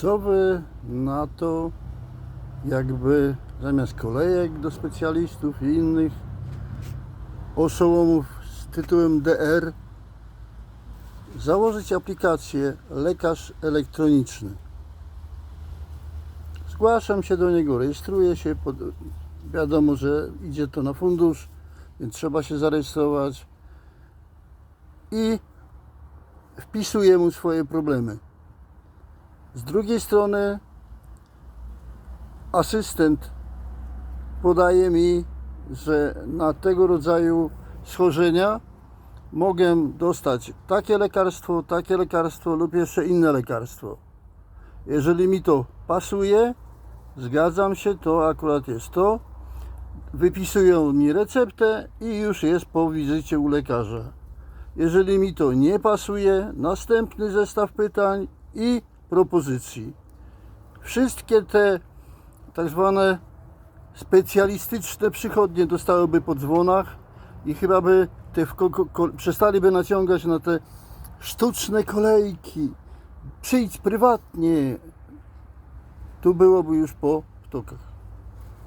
Co wy na to, jakby zamiast kolejek do specjalistów i innych oszołomów z tytułem DR założyć aplikację lekarz elektroniczny? Zgłaszam się do niego, rejestruję się, pod... wiadomo, że idzie to na fundusz, więc trzeba się zarejestrować i wpisuję mu swoje problemy. Z drugiej strony asystent podaje mi, że na tego rodzaju schorzenia mogę dostać takie lekarstwo, takie lekarstwo lub jeszcze inne lekarstwo. Jeżeli mi to pasuje, zgadzam się, to akurat jest to. Wypisują mi receptę i już jest po wizycie u lekarza. Jeżeli mi to nie pasuje, następny zestaw pytań i propozycji. Wszystkie te tak zwane specjalistyczne przychodnie dostałyby po dzwonach i chyba by te przestaliby naciągać na te sztuczne kolejki. Przyjdź prywatnie. Tu byłoby już po wtokach.